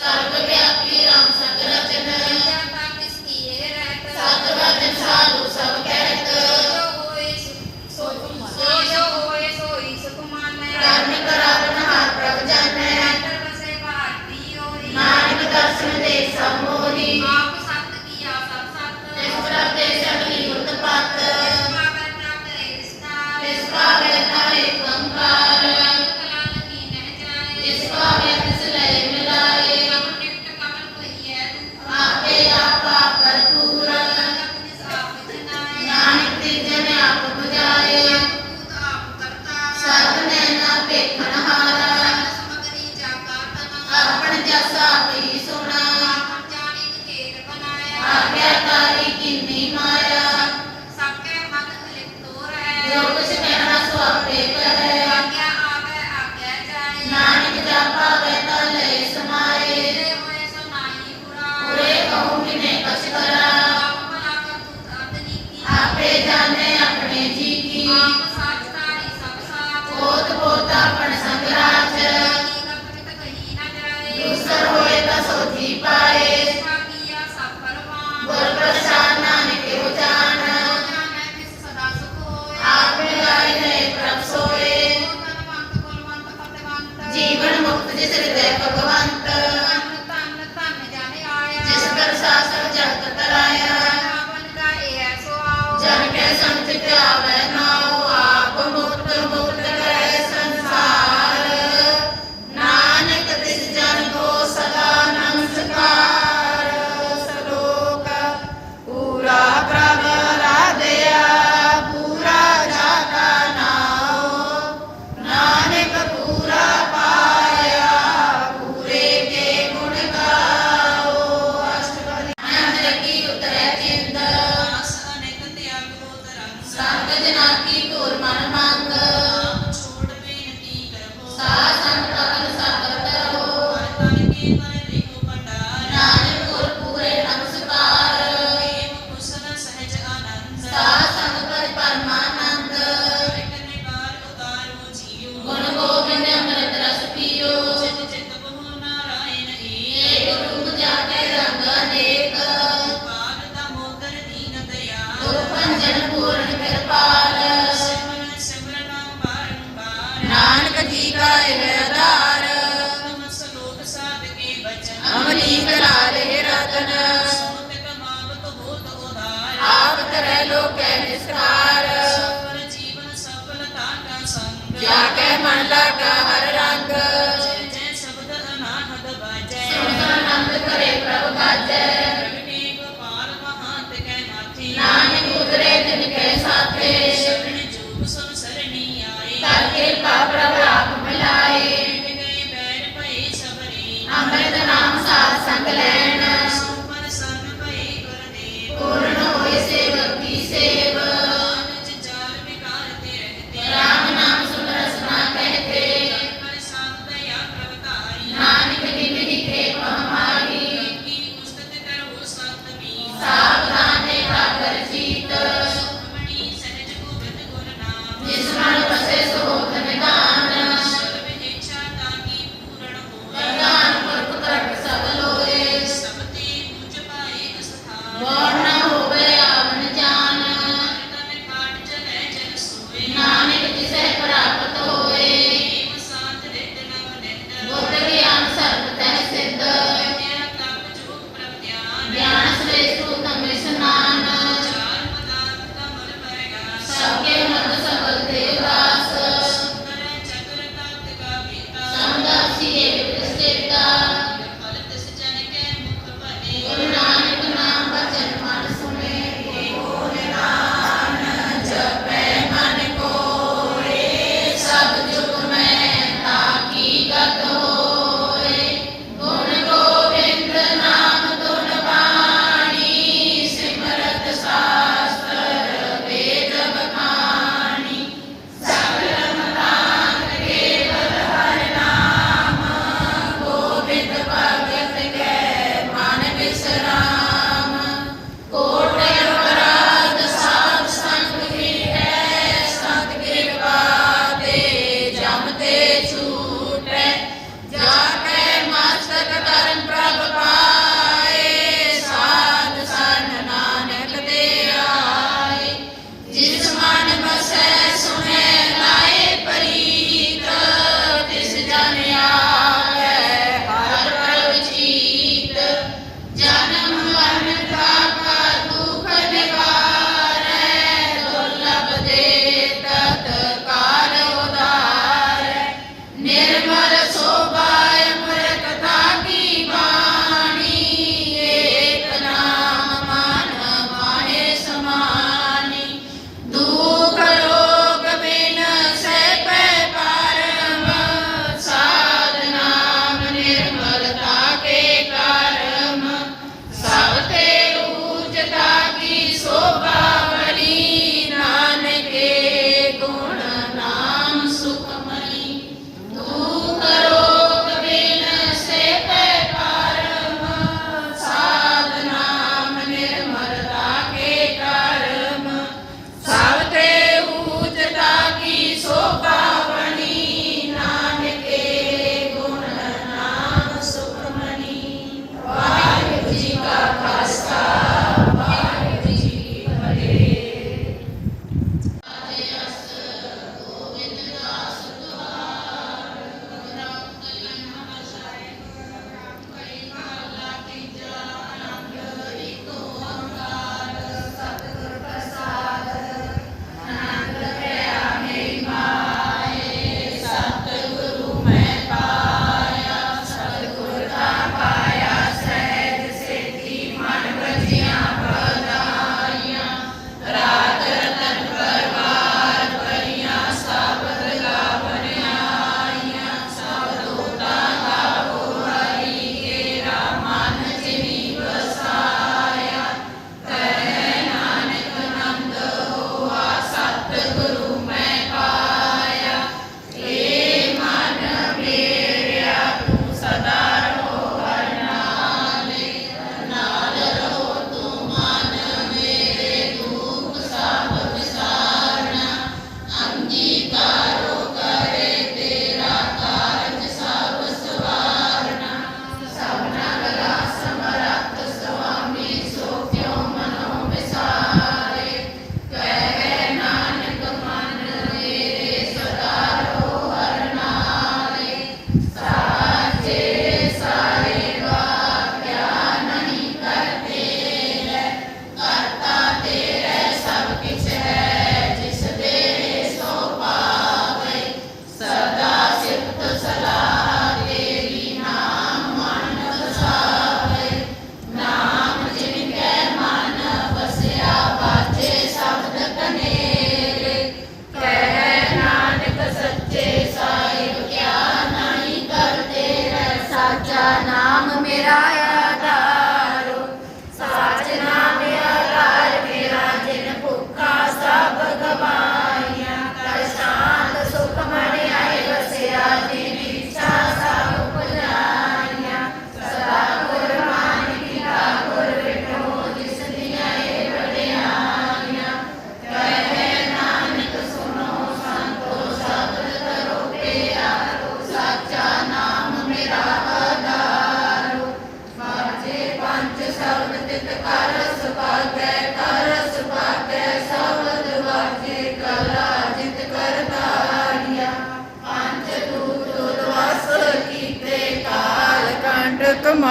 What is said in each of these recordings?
ਸਰਬ ਪਿਆਰੇ Gracias. जगत तराया मन का ऐसो आओ जन के संत आवे नाम ਕਰੈ ਲੋਕੈ ਨਿਸਕਾਰ। ਸਫਲ ਜੀਵਨ ਸਫਲ ਤਾਟਾ ਸੰਗ। ਜਾ ਕੈ ਮਨ ਲਾਗਾ ਹਰ ਰੰਗ। ਜੈ ਜੈ ਸਬਦ ਅਨਾਹਦ ਬਾਜੈ। ਸੁਣ ਆਨੰਦ ਕਰੇ ਪ੍ਰਭ ਬਾਜੈ ਰਗਨੀ ਗੋਪਾਲ ਮਹਾਂਤ ਕੈ ਮਾਥੀ ਨਾਨਕ ਉਦਰੇ ਤਿਨ ਕੈ ਸਾਥੇ। ਸ਼ਰਨ ਜੂਪ ਸੁਨ ਸਰਣੀ ਆਏ। ਕਰ ਕੇ ਪਾ ਪ੍ਰਭ ਆਪ ਮਿਲਾਏ। ਮਿਟ ਗਏ ਬੈਰ ਭਈ ਸਬਰੀ ਅੰਮ੍ਰਿਤ ਨਾਮ ਸਾਧ ਸੰਗ ਲੈ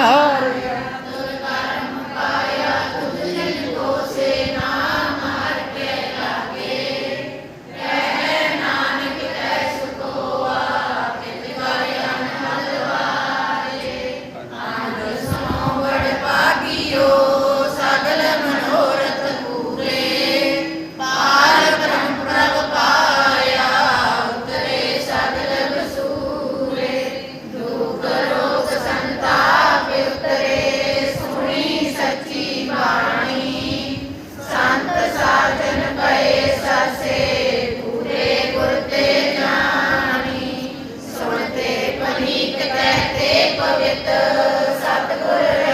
heart ਪਵਿੱਤ ਸਤਿਗੁਰ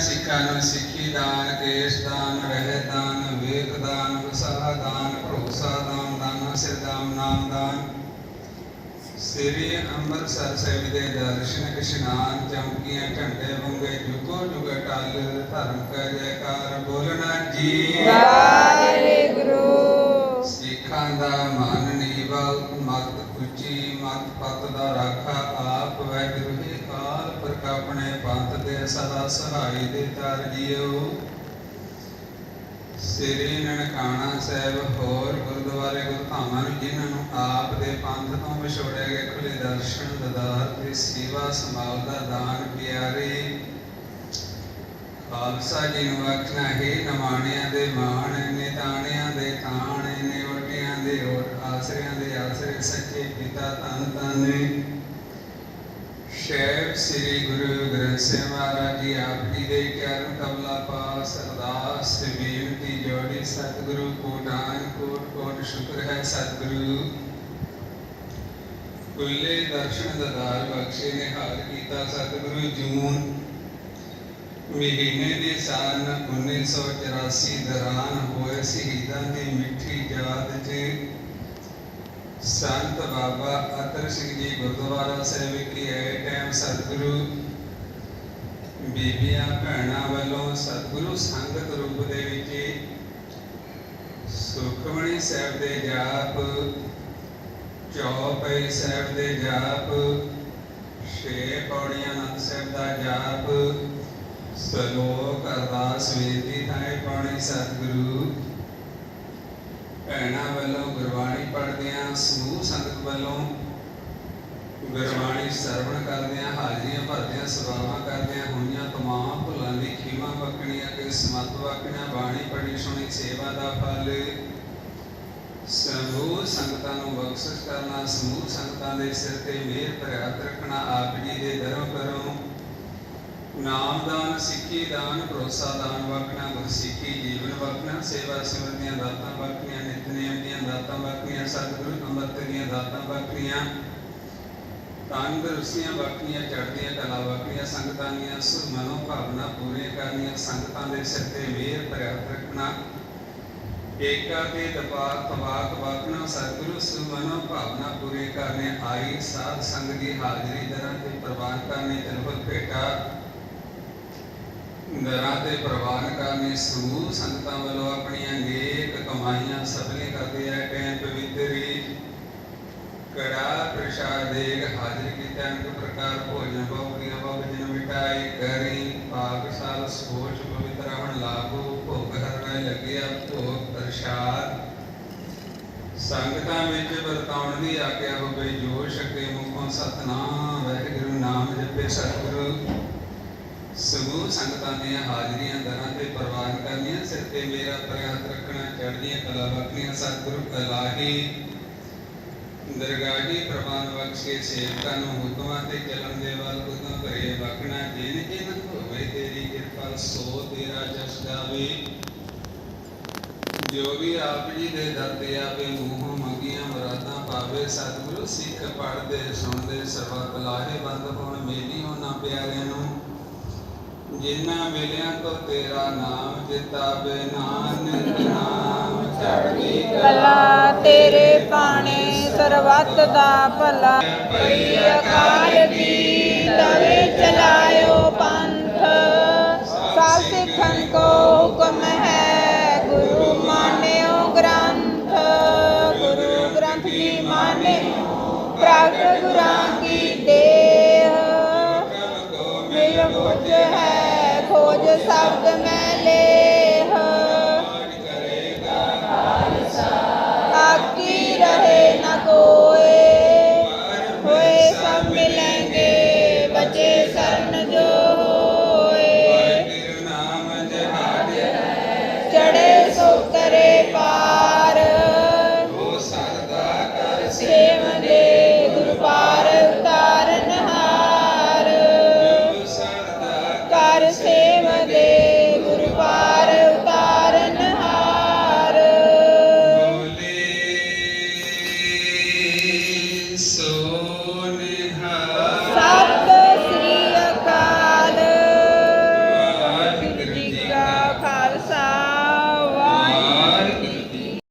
ਸਿੱਖਾਂ ਨੂੰ ਸਿੱਖੀ ਦਾਨ ਕੇਸ ਦਾਨ ਰਹਿ ਦਾਨ ਵੇਖ ਦਾਨ ਵਸਾ ਦਾਨ ਭਰੋਸਾ ਦਾਨ ਦਾਨਾ ਸਿਰ ਦਾਮ ਨਾਮ ਦਾਨ। ਸ੍ਰੀ ਅੰਮ੍ਰਿਤਸਰ ਸਾਹਿਬ ਦੇ ਦਰਸ਼ਨ ਇਸ਼ਨਾਨ ਚਮਕੀਆਂ ਝੰਡੇ ਵੰਗੇ ਜੁਗੋ ਜੁਗ ਟਲ ਧਰਮ ਕਾ ਜੈਕਾਰ ਬੋਲਣਾ ਜੀ ਸਿੱਖਾਂ ਦਾ ਮਨ ਨੀਵਾ ਮਤ ਉੱਚੀ ਮਤ ਪਤ ਦਾ ਰਾਖਾ ਆਪ ਪੁਰਖ ਆਪਣੇ ਪੰਥ ਦੇ ਸਦਾ ਸਹਾਈ ਦੇ ਤਰ ਜੀਓ। ਸ੍ਰੀ ਨਨਕਾਣਾ ਸਾਹਿਬ, ਹੋਰ ਗੁਰਦੁਆਰੇ ਗੁਰਧਾਮਾਂ ਨੂੰ ਜਿਨ੍ਹਾਂ ਨੂੰ ਆਪ ਦੇ ਪੰਥ ਤੋਂ ਵਿਛੋੜੇ ਗਏ ਖੁੱਲੇ ਦਰਸ਼ਨ, ਦਦਾਰ ਤੇ ਸੇਵਾ ਸੰਭਾਲ ਦਾ ਦਾਨ ਪਿਆਰੇ ਖਾਲਸਾ ਜੀ ਨੂੰ ਆਖਣਾ, ਹੈ ਨਮਾਣਿਆਂ ਦੇ ਮਾਣ ਨੇ ਤਾਣਿਆਂ ਦੇ ਤਾਣ ਨੇ ਓਟਿਆਂ ਦੇ ਓਟ ਆਸਰਿਆਂ ਦੇ ਆਸਰੇ ਸੱਚੇ ਪਿਤਾ ਤਨ ਤਨ ਨੇ। ਸ਼ੇਖ ਸ੍ਰੀ ਗੁਰੂ ਗ੍ਰੰਥ ਸਾਹਿਬ ਮਹਾਰਾਜ ਜੀ, ਆਪ ਜੀ ਦੇ ਗਿਆਨ ਕਮਲਾ ਪਾਸ ਅਰਦਾਸ ਤੇ ਬੇਨਤੀ ਜੋੜੀ, ਸਤਿਗੁਰੂ ਕੋਟਾਨ ਕੋਟ ਕੋਟ ਸ਼ੁਕਰ ਹੈ ਸਤਿਗੁਰੂ। ਕੁੱਲੇ ਦਰਸ਼ਨ ਦਦਾਰ ਬਖਸ਼ੇ ਨੇ, ਹਾਲ ਕੀਤਾ ਸਤਿਗੁਰੂ ਜੂਨ। ਮਹੀਨੇ ਦੇ ਸਾਲ 1984 ਦੌਰਾਨ ਹੋਏ ਸ਼ਹੀਦਾਂ ਦੀ ਮਿੱਠੀ ਯਾਦ 'ਚ ਸੰਤ ਬਾਬਾ ਅਤਰ ਸਿੰਘ ਜੀ ਗੁਰਦੁਆਰਾ ਸਾਹਿਬ ਵਿਖੇ ਆਏ ਟਾਈਮ ਸਤਿਗੁਰੂ ਬੀਬੀਆਂ ਭੈਣਾਂ ਵੱਲੋਂ ਸਤਿਗੁਰੂ ਸੰਗਤ ਰੂਪ ਦੇ ਵਿੱਚ ਸੁਖਮਣੀ ਸਾਹਿਬ ਦੇ ਜਾਪ, ਚੌਪਈ ਸਾਹਿਬ ਦੇ ਜਾਪ, ਛੇ ਪੌੜੀਆਂ ਅਨੰਦ ਸਾਹਿਬ ਦਾ ਜਾਪ, ਸਲੋਕ ਅਰਦਾਸ ਬੇਨਤੀ ਥਾਏ ਪਾਣੀ ਸਤਿਗੁਰੂ। ਭੈਣਾਂ ਵੱਲੋਂ ਗੁਰਬਾਣੀ ਪੜ੍ਹਦਿਆਂ, ਸਮੂਹ ਸੰਗਤ ਵੱਲੋਂ ਗੁਰਬਾਣੀ ਸਰਵਣ ਕਰਦਿਆਂ, ਹਾਜ਼ਰੀਆਂ ਭਰਦਿਆਂ, ਸੇਵਾਵਾਂ ਕਰਦਿਆਂ ਹੋਈਆਂ ਤਮਾਮ ਭੁੱਲਾਂ ਦੀ ਖੀਮਾ ਬਖਣੀਆਂ ਕਿ ਸਮਤ ਬਖਣਿਆ ਬਾਣੀ ਪੜ੍ਹੀ ਸੁਣੀ ਸੇਵਾ ਦਾ ਫਲ। ਸਮੂਹ ਸੰਗਤਾਂ ਨੂੰ ਬਖਸ਼ਿਸ਼ ਕਰਨਾ, ਸਮੂਹ ਸੰਗਤਾਂ ਦੇ ਸਿਰ ਤੇ ਮਿਹਰ ਭਰਿਆ ਰੱਖਣਾ, ਆਪ ਜੀ ਦੇ ਦਰੋਂ ਕਰੋ ਨਾਮਦਾਨ ਸਿੱਖੀ ਦਾਨ, ਭਰੋਸਾ ਦਾਨ ਬਖਣਾ ਗੁਰਸਿੱਖੀ ਜੀਵਨ ਬਖਣਾ ਸੇਵਾ ਸਿਮਰਨ ਦੀਆਂ ਦਾਤਾਂ ਬਖਣੀਆਂ ਨਿਤਨੇਮ ਦੀਆਂ ਦਾਤਾਂ ਬਖਣੀਆਂ ਸਤਿਗੁਰੂ ਅੰਮ੍ਰਿਤ ਦੀਆਂ ਦਾਤਾਂ ਬਖਣੀਆਂ ਤੰਦਰੁਸਤੀਆਂ ਬਖਣੀਆਂ ਚੜ੍ਹਦੀਆਂ ਕਲਾ ਬਖਣੀਆਂ ਸੰਗਤਾਂ ਦੀਆਂ ਮਨੋ ਭਾਵਨਾ ਪੂਰੀਆਂ ਕਰਨੀਆਂ, ਸੰਗਤਾਂ ਦੇ ਸਿਰ ਤੇ ਮਿਹਰ ਭਰਿਆ ਰੱਖਣਾ, ਏਕਾ ਦੇ ਦਪਾਕ ਤਵਾਕ ਬਖਣਾ ਸਤਿਗੁਰੂ ਸੁ ਭਾਵਨਾ ਪੂਰੀ ਕਰਨੇ, ਆਈ ਸਾਧ ਸੰਗ ਦੀ ਹਾਜ਼ਰੀ ਦਰਾਂ ਤੇ ਪ੍ਰਵਾਨ ਕਰਨੇ ਤਨਫਲ ਭੇਟਾ ਦਰਾਂ ਤੇ ਪ੍ਰਵਾਨ ਕਰਨੇ ਸਮੂਹ ਸੰਗਤਾਂ ਵੱਲੋਂ ਆਪਣੀਆਂ ਨੇਕ ਕਮਾਈਆਂ ਸਫਲੀਆਂ ਕਰਦੇ ਆ ਟੈਨ ਪਵਿੱਤਰੀ ਕੜਾ ਪ੍ਰਸ਼ਾਦ ਦੇਗ ਹਾਜ਼ਰ ਕੀਤਾ ਅਨਕ ਪ੍ਰਕਾਰ ਭੋਜਨ ਬਹੁਤੀਆਂ ਬਹੁਜਨ ਮਿਟਾਈ ਕਰੀ ਪਾਕਸ਼ਾਲ ਸੋਚ ਪਵਿੱਤਰ ਹਣ ਲਾਗੋ, ਭੋਗ ਹਰਣੇ ਲੱਗਿਆ, ਭੋਗ ਪ੍ਰਸ਼ਾਦ। ਸੰਗਤਾਂ ਵਿੱਚ ਵਰਤਾਉਣ ਦੀ ਆਗਿਆ ਹੋਵੇ ਜੋ ਸ਼ਕੇ ਮੁਖੋਂ ਸਤਨਾਮ, ਵਾਹਿਗੁਰੂ ਨਾਮ ਜਪੇ ਸਤਿਗੁਰੂ। ਸਮੂਹ ਸੰਗਤਾਂ ਦੀਆਂ ਹਾਜ਼ਰੀਆਂ ਦਰਾਂ ਤੇ ਪ੍ਰਵਾਨ ਕਰਨੀਆਂ, ਸਿਰ ਤੇ ਮੇਰਾ ਪ੍ਰਯਾਤ ਰੱਖਣਾ, ਚੜ੍ਹਦੀਆਂ ਕਲਾ ਬਖਨੀਆਂ ਸਤਿਗੁਰੂ ਕਲਾਹੀ ਦਰਗਾਹੀ ਪ੍ਰਮਾਨ ਬਖਸ਼ੇ ਸੇਵਕਾਂ ਨੂੰ ਹੁਕਮਾਂ ਤੇ ਚੱਲਣ ਦੇ ਵੱਲ ਉਦੋਂ ਕਰੇ ਬਖਣਾ ਜਿਨ ਜਿਨ ਹੋਵੇ, ਤੇਰੀ ਕਿਰਪਾ ਸੋ ਤੇਰਾ ਜਸ ਗਾਵੇ। ਜੋ ਵੀ ਆਪ ਜੀ ਦੇ ਦਰ ਤੇ ਆਵੇ, ਮੂੰਹੋਂ ਮੰਗੀਆਂ ਮੁਰਾਦਾਂ ਪਾਵੇ, ਸਤਿਗੁਰੂ ਸਿੱਖ ਪੜਦੇ ਸੁਣਦੇ, ਸਰਬਤ ਲਾਹੇ ਬੰਦ ਹੋਣ ਮੇਰੀ ਉਹਨਾਂ ਪਿਆਰਿਆਂ ਨੂੰ ਜਿਨ੍ਹਾਂ ਮਿਲਿਆਂ ਤੋਂ ਤੇਰਾ ਨਾਮ ਜਿਤਾਵੇ ਨਾਨਕ ਨਾਮ, ਚੜ੍ਹਦੀ ਕਲਾ ਤੇਰੇ ਪਾਣੇ, ਸਰਬੱਤ ਦਾ ਭਲਾ। ਪਈ ਅਕਾਲ ਦੀ ਤਵੇ ਚਲਾਇਓ ਪੰਥ। ਸਭ ਸਿੱਖਨ ਕੋ ਹੁਕਮ ਹੈ, ਗੁਰੂ ਮਾਨਿਓ ਗ੍ਰੰਥ। ਗੁਰੂ ਗ੍ਰੰਥ ਜੀ ਮਾਨੇ, ਪ੍ਰਗਟ ਗੁਰਾਂ ਕੀ ਦੇ ਮਿਲ ਹੈ ਖੋਜ ਸ਼ਬਦ ਮੈਂ ਲੇਹ